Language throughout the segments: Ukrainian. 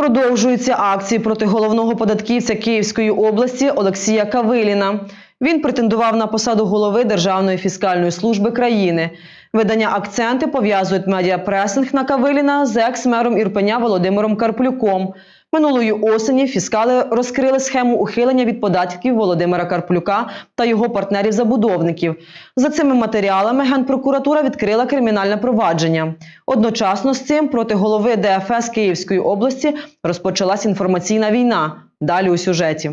Продовжуються акції проти головного податківця Київської області Олексія Кавиліна. Він претендував на посаду голови Державної фіскальної служби країни. Видання акценти пов'язують медіапресинг на Кавиліна з екс-мером Ірпеня Володимиром Карплюком. Минулої осені фіскали розкрили схему ухилення від податків Володимира Карплюка та його партнерів-забудовників. За цими матеріалами Генпрокуратура відкрила кримінальне провадження. Одночасно з цим проти голови ДФС Київської області розпочалась інформаційна війна. Далі у сюжеті.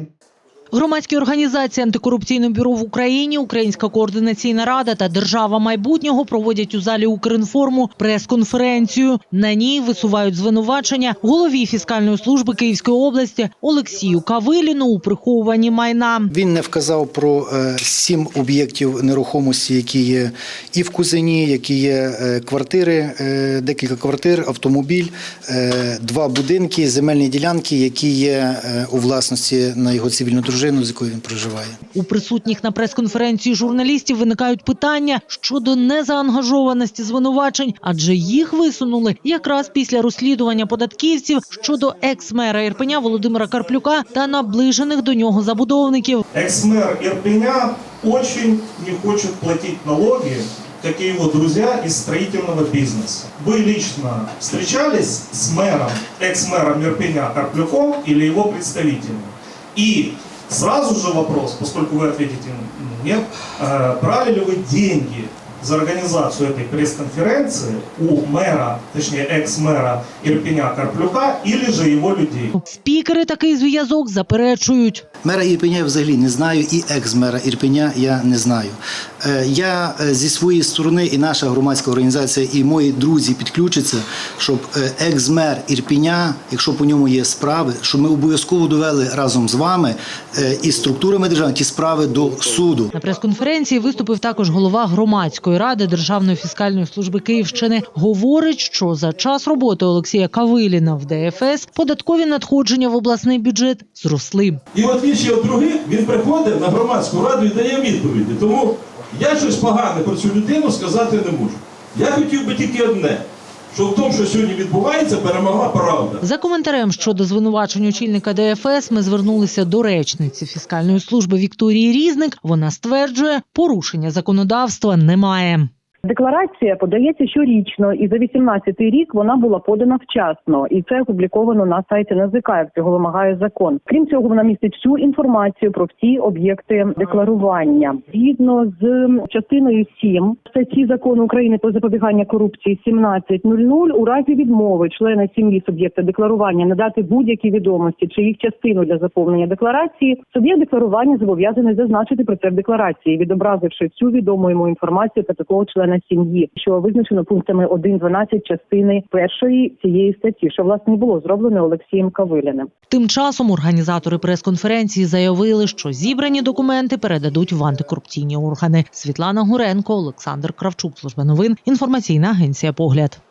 Громадські організації антикорупційне бюро в Україні, Українська координаційна рада та Держава майбутнього проводять у залі Укрінформу прес-конференцію. На ній висувають звинувачення голові фіскальної служби Київської області Олексію Кавиліну у приховуванні майна. Він не вказав про е, сім об'єктів нерухомості, які є і в Кузині, які є е, квартири, е, декілька квартир, автомобіль, два будинки, земельні ділянки, які є у власності на його цивільну дружину, з якою він проживає. У присутніх на прес-конференції журналістів виникають питання щодо незаангажованості звинувачень, адже їх висунули якраз після розслідування податківців щодо екс-мера Ірпеня Володимира Карплюка та наближених до нього забудовників. Экс-мэр Ирпеня очень не хочет платить налоги, как и его друзья из строительного бизнеса. Вы лично встречались с мэром, экс-мэром Ирпеня Карплюком или его представителем? И сразу же вопрос, поскольку вы ответите нет, э, брали ли вы деньги за организацию этой пресс-конференции у мэра, точнее экс-мэра Ирпеня Карплюка или же его людей? Спікери такий зв'язок заперечують. Мера Ірпеня я взагалі не знаю, і екс-мера Ірпеня я не знаю. Е, Я е, зі своєї сторони, і наша громадська організація, і мої друзі підключаться, щоб е, екс-мер Ірпеня, якщо по ньому є справи, щоб ми обов'язково довели разом з вами е, і структурами держави ті справи до суду. На прес-конференції виступив також голова громадської ради Державної фіскальної служби Київщини. Говорить, що за час роботи Олексія Кавиліна в ДФС податкові надходження в обласний бюджет зросли. І отличие від других, він приходить на громадську раду і дає відповіді. Тому я щось погане про цю людину сказати не можу. Я хотів би тільки одне, що в тому, що сьогодні відбувається, перемогла правда. За коментарем щодо звинувачень очільника ДФС ми звернулися до речниці фіскальної служби Вікторії Різник. Вона стверджує, порушення законодавства немає. Декларація подається щорічно, і за 18 рік вона була подана вчасно, і це опубліковано на сайті НАЗК, як цього вимагає закон. Крім цього, вона містить всю інформацію про всі об'єкти декларування. Згідно з частиною 7 статті закону України про запобігання корупції 17.00, у разі відмови члена сім'ї суб'єкта декларування надати будь-які відомості чи їх частину для заповнення декларації, суб'єкт декларування зобов'язаний зазначити про це в декларації, відобразивши всю відому йому інформацію про такого члена сім'ї, що визначено пунктами 1.12 частини першої цієї статті, що власне було зроблено Олексієм Кавиляним. Тим часом організатори прес-конференції заявили, що зібрані документи передадуть в антикорупційні органи. Світлана Гуренко, Олександр Кравчук, служба новин, інформаційна агенція Погляд.